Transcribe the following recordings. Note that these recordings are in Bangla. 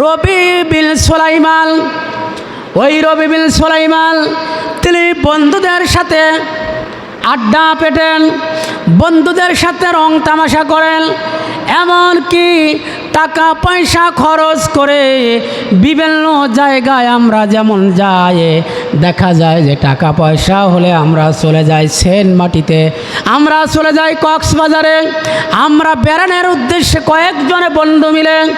রবি বিল সোলাইমাল, ওই রবি বিল সোলাইমাল, তিনি বন্ধুদের সাথে আড্ডা পেটেন, বন্ধুদের সাথে রং তামাশা করেন, এমনকি টাকা পয়সা খরচ করে বিভিন্ন জায়গায় আমরা যেমন যাই দেখা যায় যে টাকা পয়সা হলে আমরা চলে যাই সেন মাটিতে। আমরা চলে যাই কক্সবাজারে। আমরা বেড়ানোর উদ্দেশ্যে কয়েকজনে বন্ধু মিলে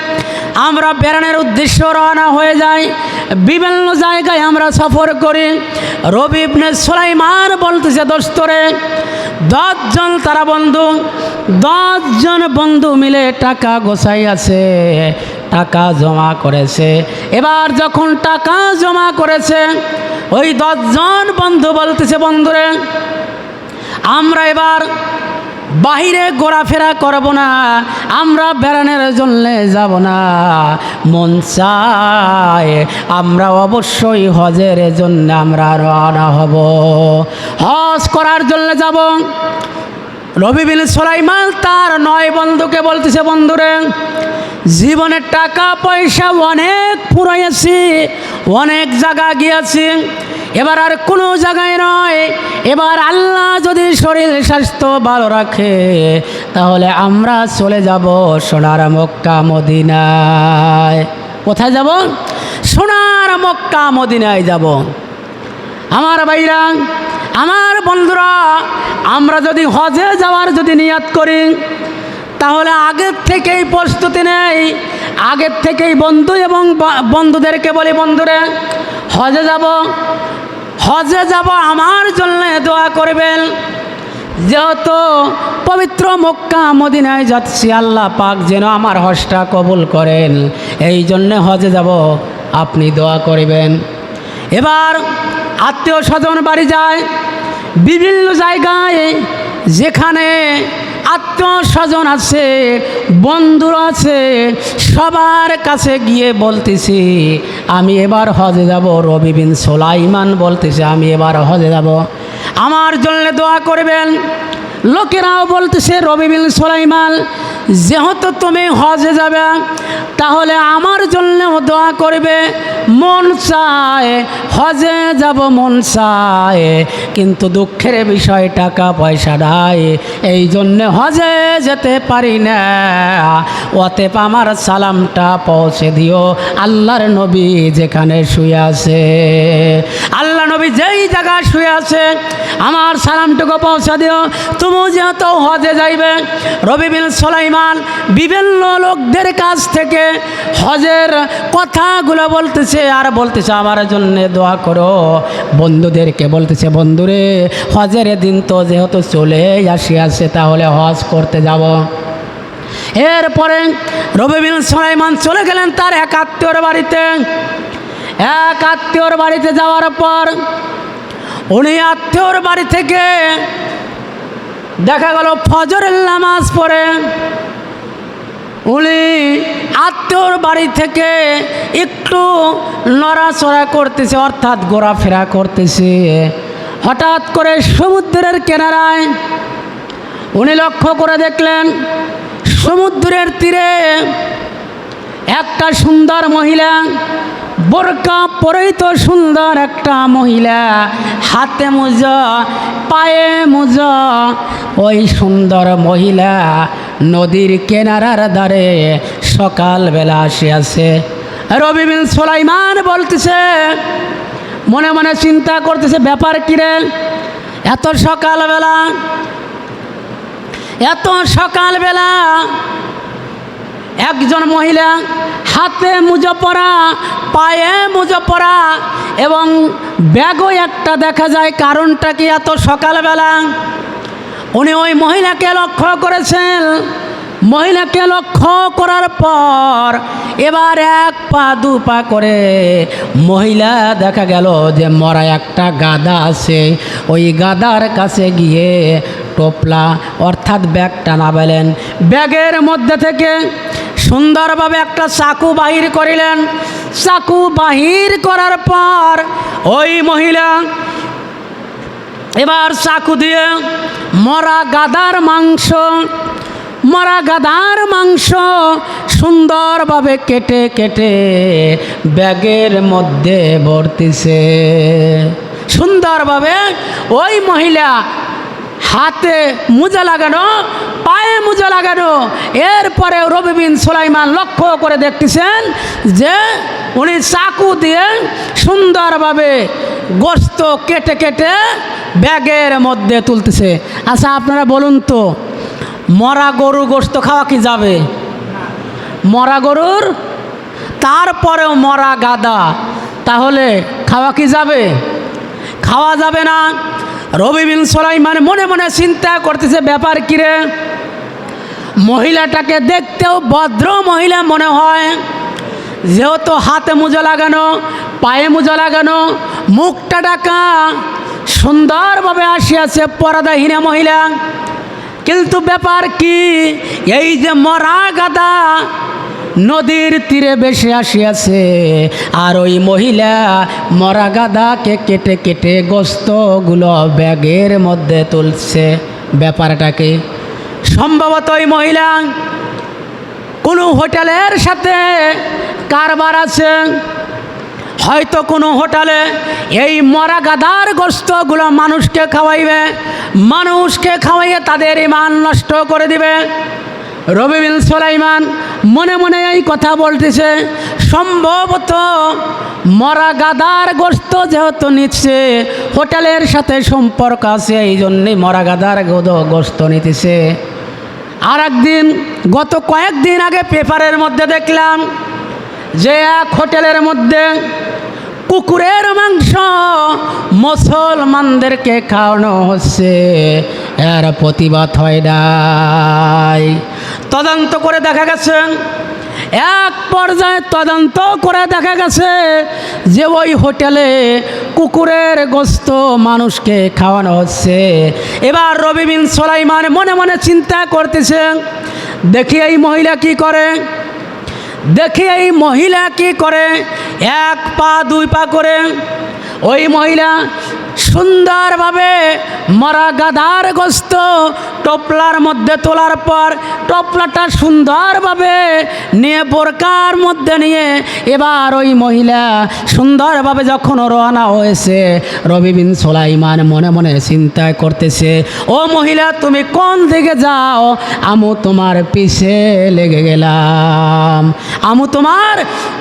আমরা বেড়ানোর উদ্দেশ্য রওনা হয়ে যাই। বিভিন্ন জায়গায় আমরা সফর করি। রবি ইবনে সুলাইমান বলতেছে, দোস্তরে, দশজন তারা বন্ধু, দশজন বন্ধু মিলে টাকা গোছাই আছে টাকা জমা করেছে। এবার যখন টাকা জমা করেছে ওই দশজন বন্ধু বলতেছে, বন্ধুরে, আমরা এবার বাহিরে ঘোরাফেরা করব না, আমরা বেড়ানোর জন্য যাব না। মন চায় আমরা অবশ্যই হজের জন্য আমরা রওনা হব। হজ করার জন্য যাব। রবি বিন সোলাইমান তার নয় বন্ধুকে বলতেছে, বন্ধুরে, জীবনের টাকা পয়সা অনেক ফুরাইয়াছি অনেক জায়গা গিয়েছি। এবার আর কোনো জায়গায় নয়। এবার আল্লাহ যদি শরীর স্বাস্থ্য ভালো রাখে, তাহলে আমরা চলে যাব সোনার মক্কা মদিনায়। কোথায় যাব? সোনার মক্কা মদিনায় যাব। আমার ভাইরা, আমার বন্ধুরা, আমরা যদি হজে যাওয়ার যদি নিয়াত করি, তাহলে আগের থেকেই প্রস্তুতি নেই। আগের থেকেই বন্ধু এবং বন্ধুদেরকে বলি, বন্ধুরে, হজে যাব। হজে যাব আমার জন্য দোয়া করবেন। যেহেতু পবিত্র মক্কা মদিনায় যাচ্ছি, আল্লাহ পাক যেন আমার হজটা কবুল করেন। এই জন্যে হজে যাব, আপনি দোয়া করবেন। এবার আত্মীয় স্বজন বাড়ি যায়। বিভিন্ন জায়গায় যেখানে আত্মীয় স্বজন আছে বন্ধু আছে, সবার কাছে গিয়ে বলতেছি, আমি এবার হজে যাব। রবি বিন সোলাইমান বলতেছে, আমি এবার হজে যাব। আমার জন্য দোয়া করবেন। লোকেরাও বলতেছে, রবি বিন সোলাইমান যেহেতু তুমি হজে যাবে, তাহলে আমার জন্যও দোয়া করবে, মন চায় হজে যাব, মন চায়। কিন্তু দুঃখের বিষয়, টাকা পয়সা নাই, এই জন্যে হজে যেতে পারি না। অতএব আমার সালামটা পৌঁছে দিও, আল্লাহর নবী যেখানে শুয়ে আছে। আল্লাহ নবী যেই জায়গায় শুয়ে আছে, আমার সালামটুকু পৌঁছে দিও। তুমি যেহেতু হজে যাইবে, রবি বিন সোলাইমান বিভিন্ন লোকদের কাছ থেকে হজের কথাগুলো বলতেছে আর বলতেছে, আমার জন্য দোয়া করো। বন্ধুদেরকে বলতেছে, বন্ধুরে, হজের দিন তো যেহেতু চলে আসিয়াছে তাহলে হজ করতে যাব। এরপরে রবি বিন সোলাইমান চলে গেলেন তার এক আত্মীয়র বাড়িতে। এক আত্মীয়র বাড়িতে যাওয়ার পর উনি আত্মীয়র বাড়ি থেকে দেখা গেল ফজরের নামাজ পড়ে। উনি আত্মীয়র বাড়ি থেকে একটু নড়াচড়া করতেছে, অর্থাৎ ঘোরাফেরা করতেছে। হঠাৎ করে সমুদ্রের কেনারায় উনি লক্ষ্য করে দেখলেন, সমুদ্রের তীরে একটা সুন্দর মহিলা বোরকা পরেই তো সুন্দর একটা মহিলা। হাতে মোজা, পায়ে মোজা। ওই সুন্দর মহিলা নদীর কেনারার ধারে সকালবেলা আসিয়াছে। রবি বিন সোলাইমান বলতেছে, মনে মনে চিন্তা করতেছে, ব্যাপার কিরে এত সকালবেলা এত সকালবেলা একজন মহিলা হাতে মুজো পরা পায়ে মুজো পরা এবং ব্যাগও একটা দেখা যায়, কারণটা কি এত সকালবেলা? উনি ওই মহিলাকে লক্ষ্য করেছেন। মহিলাকে লক্ষ্য করার পর এবার এক পা, দু পা করে মহিলা দেখা গেল যে মরা একটা গাদা আছে। ওই গাদার কাছে গিয়ে টোপলা, অর্থাৎ ব্যাগ টানাবেলেন ব্যাগের মধ্যে থেকে সুন্দরভাবে একটা চাকু বাহির করিলেন। চাকু বাহির করার পর ওই মহিলা এবার চাকু দিয়ে মরা গাদার মাংস, মরা গাদার মাংস সুন্দরভাবে কেটে কেটে ব্যাগের মধ্যে ভর্তিছে। সুন্দরভাবে ওই মহিলা হাতে মোজা লাগানো, পায়ে মোজা লাগানো। এরপরে রবিবিন সোলাইমান লক্ষ্য করে দেখতেছেন যে উনি চাকু দিয়ে সুন্দরভাবে গোস্ত কেটে কেটে ব্যাগের মধ্যে তুলতেছে। আচ্ছা আপনারা বলুন তো, মরা গরু গোস্ত খাওয়া কি যাবে? মরা গরুর? তারপরেও মরা গাদা। তাহলে খাওয়া কি যাবে? খাওয়া যাবে না। রবি বিন সোলাইমান মনে মনে চিন্তা করতেছে, ব্যাপার কিরে মহিলাটাকে দেখতেও ভদ্র মহিলা মনে হয়। যেহেতু হাতে মোজা লাগানো, পায়ে মোজা লাগানো, মুখটা ডাকা সুন্দরভাবে আসিয়াছে পরাদাহীনা মহিলা। কিন্তু ব্যাপার কি, এই যে মরা গাদা নদীর তীরে বেশি আসিয়াছে, আর ওই মহিলা মরা গাদাকে কেটে কেটে গোস্তগুলো ব্যাগের মধ্যে তুলছে। ব্যাপারটাকে সম্ভবত ওই মহিলা কোনো হোটেলের সাথে কারবার আছে। হয়তো কোনো হোটেলে এই মরা গাদার গোস্তগুলো মানুষকে খাওয়াইবে, মানুষকে খাওয়াইয়ে তাদের ইমান নষ্ট করে দিবে। রবি বিন সোলাইমান মনে মনে এই কথা বলতেছে, সম্ভবত মরা গাদার গোস্ত যেহেতু নিচ্ছে, হোটেলের সাথে সম্পর্ক আছে, এই জন্যে মরা গাদার গোদ- গোস্ত নিতেছে। আর একদিন গত কয়েকদিন আগে পেপারের মধ্যে দেখলাম যে এক হোটেলের মধ্যে কুকুরের মাংস মুসলমানদেরকে খাওয়ানো হচ্ছে। এর প্রতিবাদ হয় নাই। তদন্ত করে দেখা গেছে। এক পর্যায়ে তদন্ত করে দেখা গেছে যে ওই হোটেলে কুকুরের গোস্ত মানুষকে খাওয়ানো হচ্ছে। এবার রবি বিন সোলাইমান মনে মনে চিন্তা করতেছে, দেখি এই মহিলা কি করে? দেখি এই মহিলা কি করে? এক পা, দুই পা করে ওই মহিলা সুন্দরভাবে মরা গাধার গোস্ত টপলার মধ্যে তোলার পর টপলাটা সুন্দরভাবে নিয়ে বোরকার মধ্যে নিয়ে এবার ওই মহিলা সুন্দরভাবে যখন রওনা হয়েছে, রবি বিন সোলাইমান মনে মনে চিন্তা করতেছে, ও মহিলা, তুমি কোন দিকে যাও? আমু তোমার পিছে লেগে গেলাম, আমু তোমার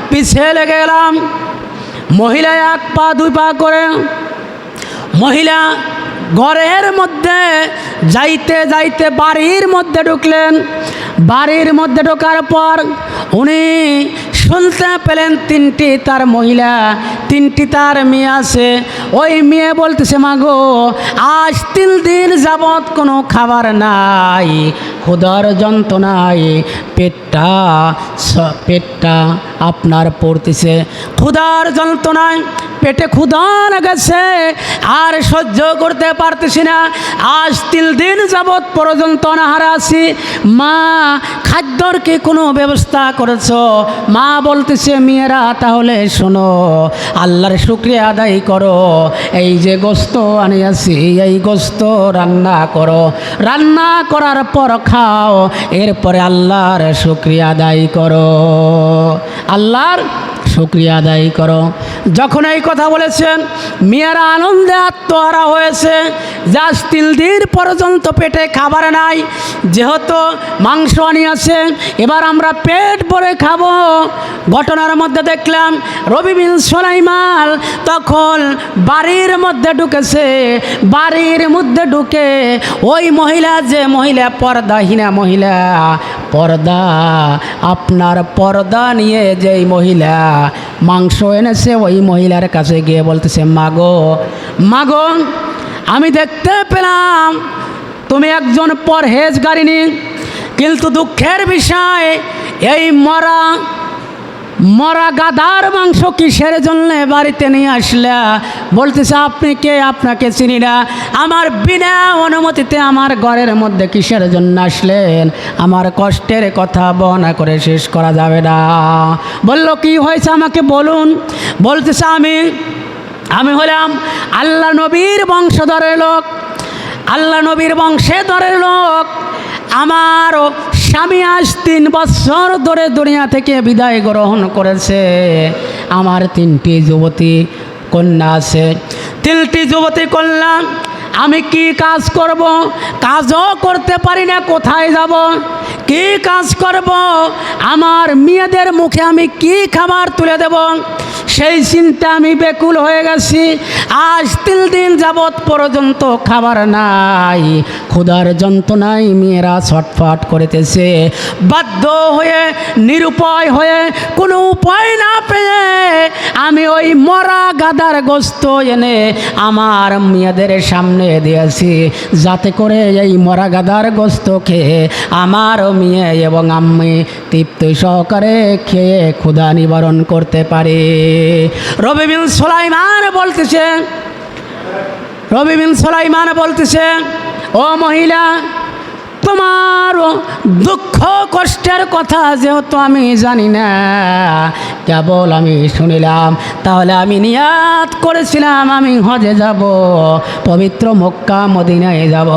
পিছে লেগে গেলাম। মহিলা এক পা দুই পা করে। মহিলা ঘরের মধ্যে যাইতে যাইতে বাড়ির মধ্যে ঢুকলেন। বাড়ির মধ্যে ঢোকার পর উনি শুনতে পেলেন তিনটি তার মহিলা, তিনটি তার মেয়ে আছে। ওই মেয়ে বলতেছে, মাগো, আজ তিন দিন যাবৎ কোনো খাবার নাই, ক্ষুধার যন্ত্রণায় পেটটা পেটটা আপনার পড়তেছে। ক্ষুধার যন্ত্রণায় পেটে ক্ষুধা লেগেছে, আর সহ্য করতে পারতেছি না। আজ তিন দিন যাবৎ পর্যন্ত অনাহারে আছি। মা, খাদ্যর কি কোনো ব্যবস্থা করেছ? মা বলতেছে, মেয়েরা, তাহলে শোনো, আল্লাহর শুক্রিয়া আদায় করো। এই যে গোস্ত আনিয়াছি, এই গোস্ত রান্না করো। রান্না করার পর খাও, এরপরে আল্লাহর শুক্রিয়া আদায় করো। আল্লাহর শুক্রিয়া আদায় করো। যখন এই কথা বলেছেন, মেয়েরা আনন্দে আত্মহারা হয়েছে। যা তিন দিন পর্যন্ত পেটে খাবার নাই, যেহেতু মাংস আনিয়াছে, এবার আমরা পেট ভরে খাব। ঘটনার মধ্যে দেখলাম, রবি বিন সোলাইমাল তখন বাড়ির মধ্যে ঢুকেছে। বাড়ির মধ্যে ঢুকে ওই মহিলা যে মহিলা, পর্দাহীনা মহিলা পর্দা, আপনার পর্দা নিয়ে যেই মহিলা মাংস এনেছে, ওই মহিলার কাছে গিয়ে বলতেছে, মাগো মাগো, আমি দেখতে পেলাম তুমি একজন পরহেজ পরহেজগারিনী। কিন্তু দুঃখের বিষয়, এই মরা মরা গাদার মাংস কিসের জন্য বাড়িতে নিয়ে আসলা? বলতেছে, আপনি কে? আপনাকে চিনি না। আমার বিনা অনুমতিতে আমার ঘরের মধ্যে কিসের জন্য আসলেন? আমার কষ্টের কথা বর্ণনা করে শেষ করা যাবে না। বলল, কি হয়েছে আমাকে বলুন? বলতেছে, আমি আমি হলাম আল্লাহ নবীর বংশধরের লোক। আল্লাহ নবীর বংশে ধরের লোক। আমার স্বামী আজ তিন বছর ধরে দুনিয়া থেকে বিদায় গ্রহণ করেছে। আমার তিনটি যুবতী কন্যা আছে। তিনটি যুবতী কন্যা, আমি কি কাজ করব? কাজও করতে পারি না, কোথায় যাব? কি কাজ করব? আমার মেয়েদের মুখে আমি কি খাবার তুলে দেব? সেই চিন্তা আমি বেকুল হয়ে গেছি। আজ তিন দিন যাবৎ পর্যন্ত খাবার নাই। ক্ষুধার যন্ত্রণায় মেয়েরা ছটফট করিতেছে। বাধ্য হয়ে, নিরুপায় হয়ে, কোনো উপায় না পেয়ে আমি ওই মরা গাদার গোস্ত এনে আমার মেয়েদের সামনে দিয়েছি। যাতে করে এই মরা গাদার গোস্ত খেয়ে আমার মেয়ে এবং আমি তৃপ্ত সহকারে খেয়ে ক্ষুধা নিবারণ করতে পারে। রবি বিন সোলাইমান বলতেছে, রবি বিন সোলাইমান বলতেছে, ও মহিলা, তোমার দুঃখ কষ্টের কথা যেহেতু আমি জানি না, কেবল আমি শুনিলাম, তাহলে আমি নিয়াত করেছিলাম, আমি হজে যাব, পবিত্র মক্কা, মদিনায় যাব।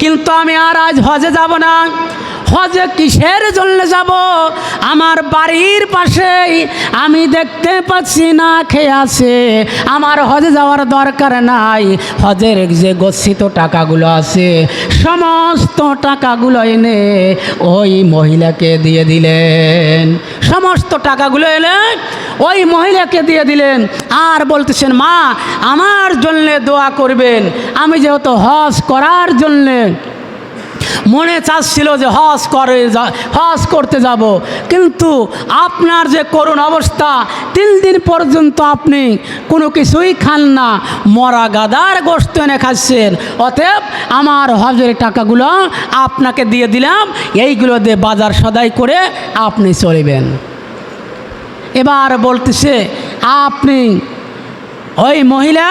কিন্তু আমি আর আজ হজে যাব না। হজে কিসের জন্য যাব? আমার বাড়ির পাশেই আমি দেখতে পাচ্ছি না খেয়ে আছে। আমার হজে যাওয়ার দরকার নাই। হজের যে গচ্ছিত টাকাগুলো আছে, সমস্ত টাকাগুলো এনে ওই মহিলাকে দিয়ে দিলেন। সমস্ত টাকাগুলো এনে ওই মহিলাকে দিয়ে দিলেন। আর বলতেছেন, মা, আমার জন্যে দোয়া করবেন। আমি যেহেতু হজ করার জন্যে মনে চাচ্ছিল যে হজ করে হজ করতে যাব। কিন্তু আপনার যে করুণ অবস্থা, তিন দিন পর্যন্ত আপনি কোনো কিছুই খান না। মরা গাদার গোস্ত এনে খাচ্ছেন। অতএব আমার হজের টাকাগুলো আপনাকে দিয়ে দিলাম। এইগুলো দিয়ে বাজার সদাই করে আপনি চলবেন। এবার বলতেছে, আপনি ওই মহিলা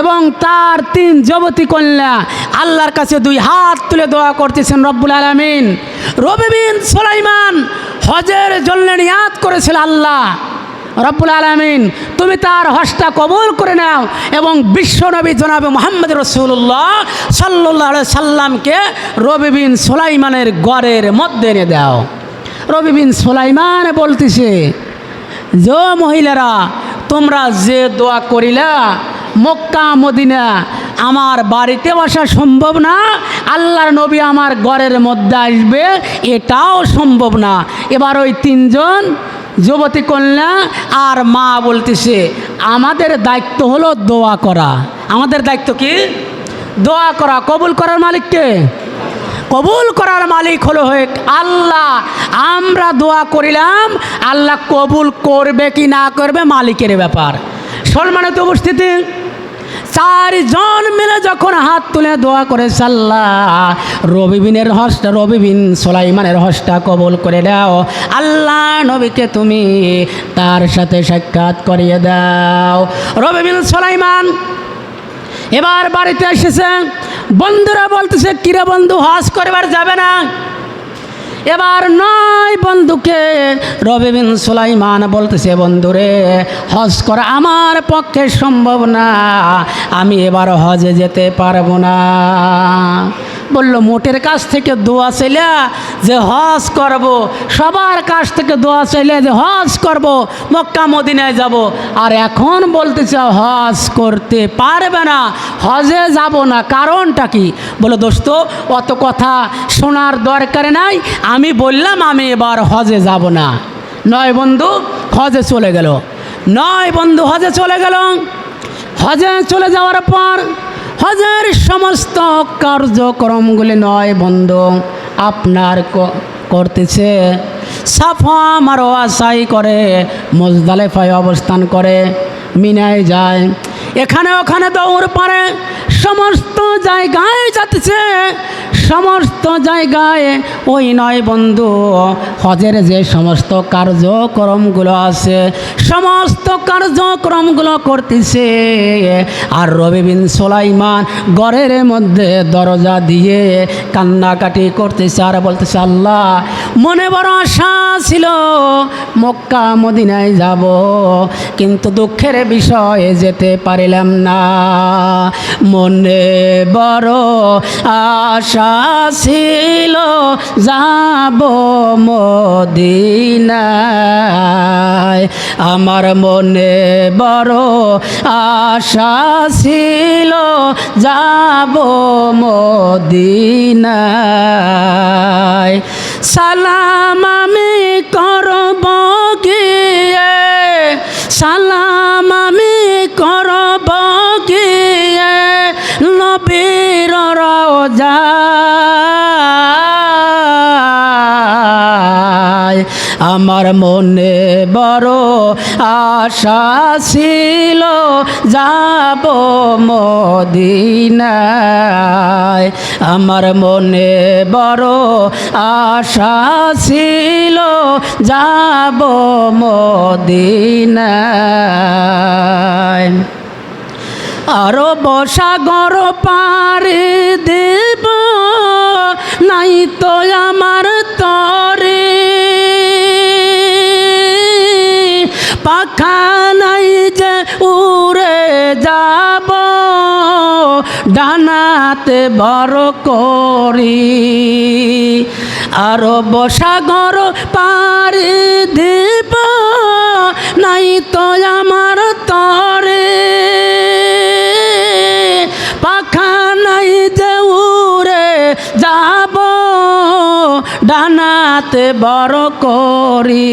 এবং তার তিন যুবতী কন্যা, আল্লাহর কাছে দুই হাত তুলে দোয়া করতেছেন রব্বুল আলমিন। রবিবিন সোলাইমান হজের জন্য নিয়াত করেছিল আল্লাহ। রব্বুল আলমিন, তুমি তার হজটা কবুল করে নাও এবং বিশ্বনবী জনাবে মোহাম্মদ রসুল্লাহ সাল্লাহ সাল্লামকে রবিবিন সোলাইমানের গড়ের মধ্যে এনে দাও। রবিবিন সোলাইমান বলতেছে, যে মহিলারা তোমরা যে দোয়া করিলা, মক্কা, মদিনা, আমার বাড়িতে বসা সম্ভব না, আল্লাহর নবী আমার ঘরের মধ্যে আসবে, এটাও সম্ভব না। এবার ওই তিনজন যুবতী কন্যা আর মা বলতেছে, আমাদের দায়িত্ব হলো দোয়া করা। আমাদের দায়িত্ব কি? দোয়া করা। কবুল করার মালিককে? কবুল করার মালিক হলো হয়ে আল্লাহ। আমরা দোয়া করিলাম, আল্লাহ কবুল করবে কি না করবে মালিকের ব্যাপার। সম্মানিত উপস্থিতি, চারজন মিলে যখন হাত তুলে দোয়া করে সাল্লাহ রবিবিনের হসটা রবিবিন সোলাইমানের হসটা কবুল করে দাও। আল্লাহ নবীকে তুমি তার সাথে সাক্ষাৎ করিয়ে দাও। রবিবিন সোলাইমান এবার বাড়িতে এসেছে বন্ধুরা বলতেছে, কিরে বন্ধু, হজ করবার যাবে না? এবার নয় বন্ধুকে রবিবিন সুলাইমান বলতেছে, বন্ধুরে, হজ করা আমার পক্ষে সম্ভব না। আমি এবার হজে যেতে পারব না। বলল, মোটের কাছ থেকে দোয়া চাইলা যে হজ করব, সবার কাছ থেকে দোয়া চাইলে যে হজ করব, মক্কা মদিনায় যাব। আর এখন বলতে চাও হজ করতে পারবে না, হজে যাব না, কারণটা কি? বলে, দোস্ত, অত কথা শোনার দরকার নাই, আমি বললাম আমি এবার হজে যাব না। নয় বন্ধু, হজে চলে গেল। নয় বন্ধু, হজে চলে গেল। হজে চলে যাওয়ার পর হজের সমস্ত কার্যক্রমগুলি নয় বন্ধ, আপনার করতেছে। সাফা মারোয়া সাই করে, মোজদালেফায় অবস্থান করে, মিনায় যায়। এখানে ওখানে দৌড় পারে। সমস্ত জায়গায় যাচ্ছে। সমস্ত জায়গায় ওই নয় বন্ধু, হজের যে সমস্ত কার্যক্রমগুলো আছে, সমস্ত কার্যক্রমগুলো করতেছে। আর রবিবিন সোলাইমান ঘরের মধ্যে দরজা দিয়ে কান্নাকাটি করতেছে আর বলতেছে, আল্লাহ, মনে বড় আশা ছিল মক্কা, মদিনায় যাব, কিন্তু দুঃখের বিষয়ে যেতে পারিলাম না। মনে বড় আশা ছিল, যাব মদিনায়। আমার মনে বড় আশা ছিল, যাব মদিনায়। সালাম আমি করব গিয়ে সালাম আমি আমার মনে বড় আশা ছিল, যাব মদিনায়। আমার মনে বড় আশা ছিল, যাব মদিনায়। আরও বসাগর পারে দেব, নাই তো আমার পাখা নাই যে উড়ে যাব, ডানাতে বড় করি। আরও বসাগর পারে দেব, নাই তো আমার তরে। পাখা নাই যে যাব, ডানাতে বড় করি।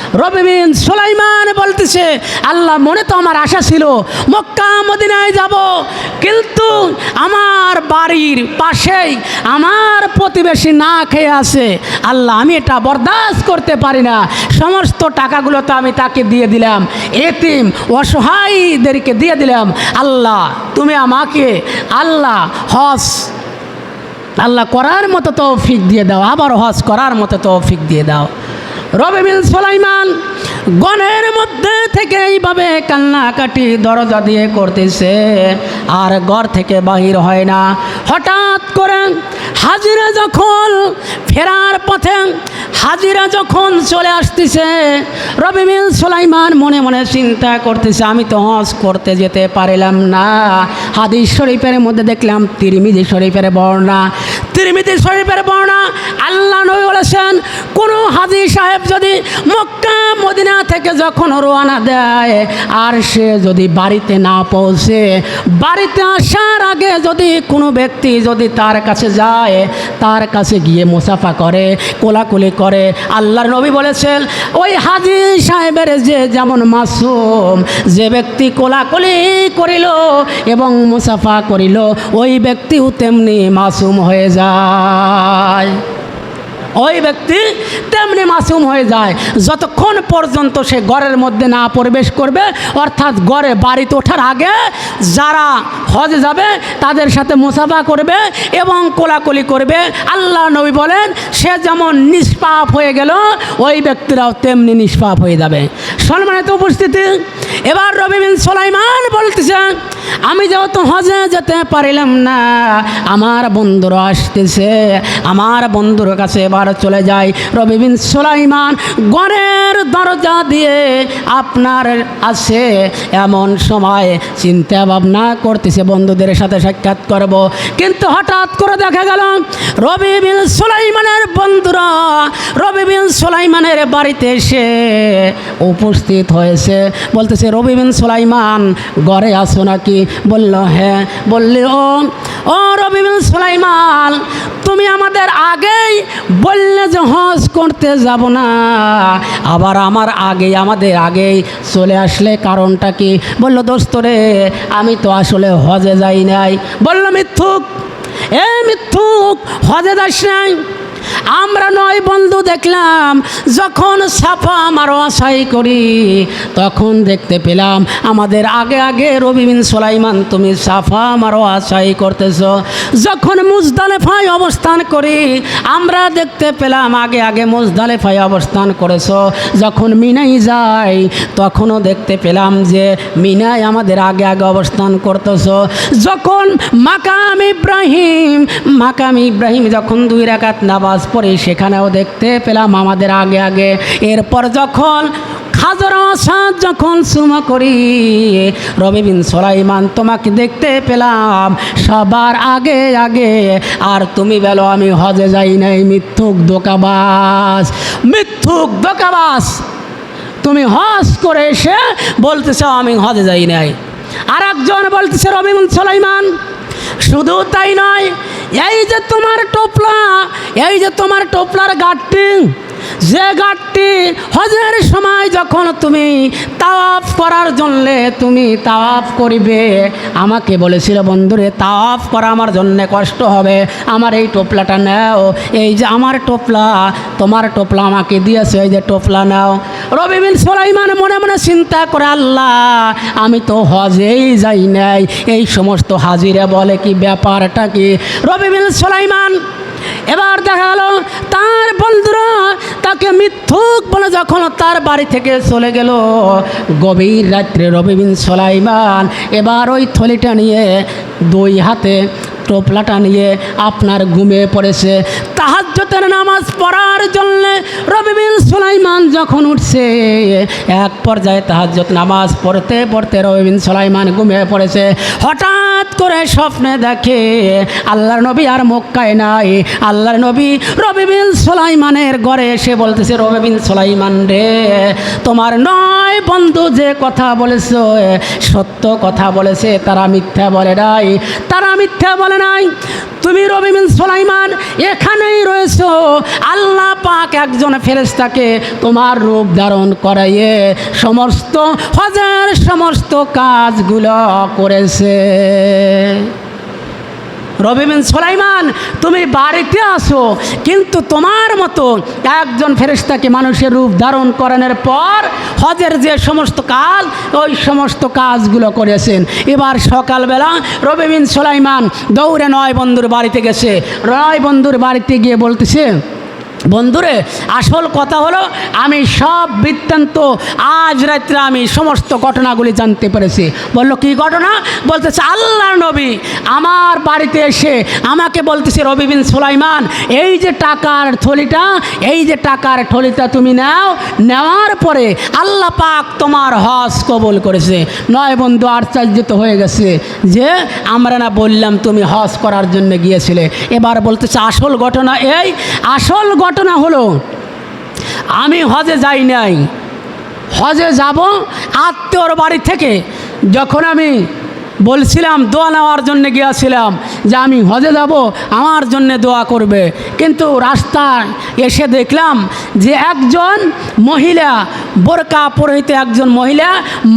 রবি বিন সোলাইমান বলতেছে, আল্লাহ, মনে তো আমার আশা ছিল, মক্কা মদিনায় যাব, কিন্তু আমার বাড়ির পাশেই আমার প্রতিবেশী না খেয়ে আছে। আল্লাহ, আমি এটা বরদাস্ত করতে পারি না। সমস্ত টাকাগুলো তো আমি তাকে দিয়ে দিলাম, এতিম, অসহায়দেরকে দিয়ে দিলাম। আল্লাহ, তুমি আমাকে আল্লাহ হস আল্লাহ করার মতো তৌফিক দিয়ে দাও, আবার হজ করার মতো তৌফিক দিয়ে দাও। রবিবিল সোলাইমান, গণের মধ্যে থেকে এইভাবে কান্নাকাটি দরজা দিয়ে করতেছে, আর ঘর থেকে বাহির হয় না। হঠাৎ করে হাজিরা যখন ফেরার পথে হাজিরা যখন চলে আসতেছে রবিমিল সোলাইমান মনে মনে চিন্তা করতেছে, আমি তো হজ করতে যেতে পারিলাম না। হাদিস শরীফের মধ্যে দেখলাম, তিরমিজি শরীফের বর্ণা তিরমিজি শরীফের বর্ণা আল্লাহ নবী বলেছেন, কোনো হাজি সাহেব যদি মক্কা, মদিনা থেকে যখন রোয়ানা দেয়, আর সে যদি বাড়িতে না পৌঁছে, বাড়িতে আসার আগে যদি কোনো ব্যক্তি যদি তার কাছে যায়, তার কাছে গিয়ে মুসাফা করে, কোলাকুলি করে, আল্লাহর নবী বলেছেন, ওই হাজি সাহেবের যে যেমন মাসুম, যে ব্যক্তি কোলাকুলি করিল এবং মুসাফা করিল, ওই ব্যক্তিও তেমনি মাসুম হয়ে যায়। যায়। ওই ব্যক্তি তেমনি মাসুম হয়ে যায়। যতক্ষণ পর্যন্ত সে ঘরের মধ্যে না প্রবেশ করবে, অর্থাৎ ঘরে বাড়িতে ওঠার আগে যারা হজে যাবে, তাদের সাথে মুসাফা করবে এবং কোলাকুলি করবে। আল্লাহ নবী বলেন, সে যেমন নিষ্পাপ হয়ে গেল, ওই ব্যক্তিরাও তেমনি নিষ্পাপ হয়ে যাবে। সম্মানিত উপস্থিতি, এবার রবি বিন সোলাইমান বলতেছেন আমি যেহেতু হজে যেতে পারিলাম না, আমার বন্ধুরা আসতেছে, আমার বন্ধুর কাছে এবার চলে যায় রবি বিন সোলাইমান গড়ের দরজা দিয়ে আপনার আছে এমন সময় চিন্তা ভাবনা করতেছে, বন্ধুদের সাথে সাক্ষাৎ করব। কিন্তু হঠাৎ করে দেখা গেল, রবি বিন সোলাইমানের বন্ধুরা রবি বিন সোলাইমানের বাড়িতে এসে উপস্থিত হয়েছে। বলতেছে, রবি বিন সোলাইমান, ঘরে আসো নাকি? বলল হ্যাঁ। বললে, ও ও রবি বিন সোলাইমান, তুমি আমাদের আগেই বললে যে হজ করতে যাব না। আবার আমার আগে, আমাদের আগেই চলে আসলে কারণটা কি? বলল, দোস্ত রে, আমি তো আসলে হজে যাই নাই। বলল, মিথ্যুক, এ মিথ্যুক, হজে যাস নাই। আমরা নয় বন্ধু দেখলাম, যখন সাফা মারোয়া সাই করি, তখন দেখতে পেলাম আমাদের আগে আগে রবিবিন সোলাইমান, তুমি সাফা মারোয়া সাই করতেছ। যখন মুজদালেফায় অবস্থান করি, আমরা দেখতে পেলাম আগে আগে মুজদালেফায় অবস্থান করেছ। যখন মিনাই যাই তখনও দেখতে পেলাম যে মিনায় আমাদের আগে আগে অবস্থান করতেছ। যখন মাকাম ইব্রাহিম মাকাম ইব্রাহিম যখন দুই রাকাত নামাজ পড়ি সেখানেও দেখতে পেলাম আমাদের আগে আগে। এরপর যখন খাজর আসাদ যখন সুমা করি, রবি বিন সোলাইমান তোমাকে দেখতে পেলাম। সবার আগে আগে, আর তুমি বলো আমি হজে যাই নাই, মিথ্যুক দোকাবাস মিথ্যুক দোকাবাস তুমি হজ করে এসে বলতেছ আমি হজে যাই নাই। আর একজন বলতেছে রবিমন সোলাইমান, শুধু তাই নয় এই যে তোমার টোপলা, এই যে তোমার টোপলার গাঠটি যে গাঠটি হজের সময় যখন তুমি তাওয়াফ করার জন্যে তুমি তাওয়াফ করিবে, আমাকে বলেছিল, বন্ধুরে, তাওয়াফ করা আমার জন্যে কষ্ট হবে। আমার এই টোপলাটা নাও, এই যে আমার টোপলা, তোমার টোপলা আমাকে দিয়েছে, এই যে টোপলা নাও। রবি বিন সোলাইমান মনে মনে চিন্তা করে, আল্লাহ, আমি তো হজেই যাই নাই। এই সমস্ত হাজিরা বলে কি ব্যাপারটা কি? রবি বিন সোলাইমান এবার দেখা গেল, তার বন্ধুরা তাকে মিথ্যুক বলে যখন তার বাড়ি থেকে চলে গেল, গভীর রাত্রে রবিবিন সোলাইমান এবার ওই থলিটা নিয়ে দুই হাতে টোপলাটা নিয়ে আপনার ঘুমিয়ে পড়েছে। তাহাজ্জতের নামাজ পড়ার জন্য রবিবিন সুলাইমান যখন উঠছে, এক পর্যায়ে তাহাজ্জত নামাজ পড়তে পড়তে রবিবিন সুলাইমান ঘুমিয়ে পড়েছে। হঠাৎ করে স্বপ্নে দেখে, আল্লাহর নবী আর মক্কায় নাই। আল্লাহর নবী রবিবিন সুলাইমানের ঘরে এসে বলতেছে রবিবিন সুলাইমান রে, তোমার নয় বন্ধু যে কথা বলেছ, সত্য কথা বলেছে, তারা মিথ্যা বলে নাই। তারা মিথ্যা বলে নাই। তুমি রবিমিন সোলাইমান, এখানেই রয়েছো। আল্লাহ পাক একজন ফেরেস্তাকে তোমার রূপ ধারণ করাইয়ে সমস্ত, হজার সমস্ত কাজগুলো করেছে। রবিমিন সোলাইমান, তুমি বাড়িতে আসো, কিন্তু তোমার মতো একজন ফেরেস্তাকে মানুষের রূপ ধারণ করানোর পর হজের যে সমস্ত কাজ, ওই সমস্ত কাজগুলো করেছেন। এবার সকালবেলা রবিমিন সোলাইমান দৌড়ে নয় বন্ধুর বাড়িতে গেছে। নয় বন্ধুর বাড়িতে গিয়ে বলতেছে বন্ধুরে, আসল কথা হলো, আমি সব বৃত্তান্ত, আজ রাত্রে আমি সমস্ত ঘটনাগুলি জানতে পেরেছি। বলল, কি ঘটনা? বলতেছে, আল্লাহর নবী আমার বাড়িতে এসে আমাকে বলতেছে, রবি বিন সুলাইমান, এই যে টাকার থলিটা, এই যে টাকার থলিটা তুমি নাও, নেওয়ার পরে আল্লাহ পাক তোমার হজ কবল করেছে। নয় বন্ধু, আশ্চর্যিত হয়ে গেছে যে আমরা না বললাম তুমি হজ করার জন্য গিয়েছিলে। এবার বলতেছে, আসল ঘটনা এই, আসল ঘটনা হলো, আমি হজে যাই নাই। হজে যাব আত্মীয়র বাড়ি থেকে। যখন আমি বলছিলাম দোয়া নেওয়ার জন্য গিয়েছিলাম যে আমি হজে যাব, আমার জন্য দোয়া করবে। কিন্তু রাস্তায় এসে দেখলাম যে একজন মহিলা, বোরকা পরিহিত একজন মহিলা,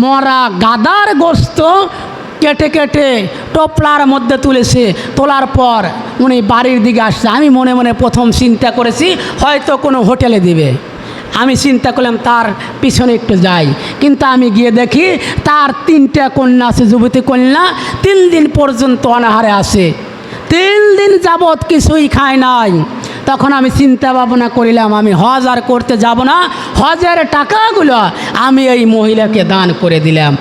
মরা গাদার গোস্ত কেটে কেটে টোপলার মধ্যে তুলেছে, তোলার পর উনি বাড়ির দিকে আসছে। আমি মনে মনে প্রথম চিন্তা করেছি, হয়তো কোনো হোটেলে দিবে। আমি চিন্তা করলাম, তার পিছনে একটু যাই। কিন্তু আমি গিয়ে দেখি, তার তিনটা কন্যা আছে, যুবতী কন্যা, তিন দিন পর্যন্ত অনাহারে আছে। তিন দিন যাবৎ কিছুই খায় নাই। তখন আমি চিন্তা ভাবনা করিলাম, আমি হজ আর করতে যাব না, হজের টাকাগুলো আমি এই মহিলাকে দান করে দিলাম।